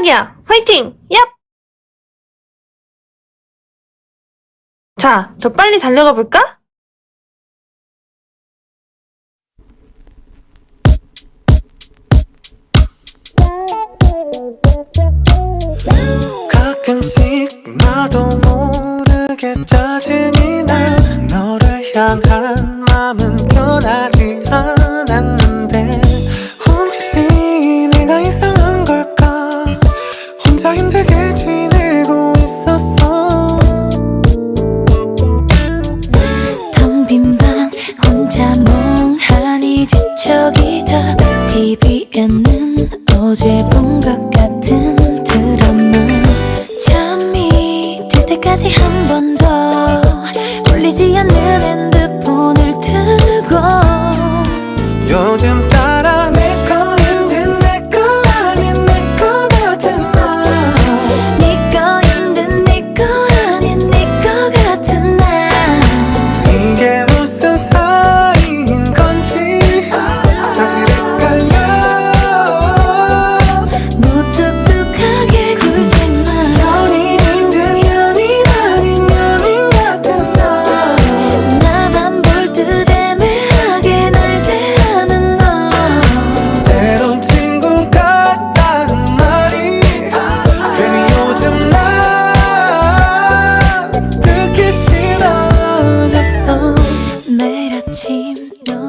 시작이야! 화이팅! 얍! 자, 저 빨리 달려가 볼까? 가끔씩 나도 모르게 짜증이 나 너를 향한 마음은 변하지 않아 적이다 TV에는 어제 본 것 같은 드라마. 잠이 들 때까지 한 번 더 울리지 않는 있어. 매일 아침 너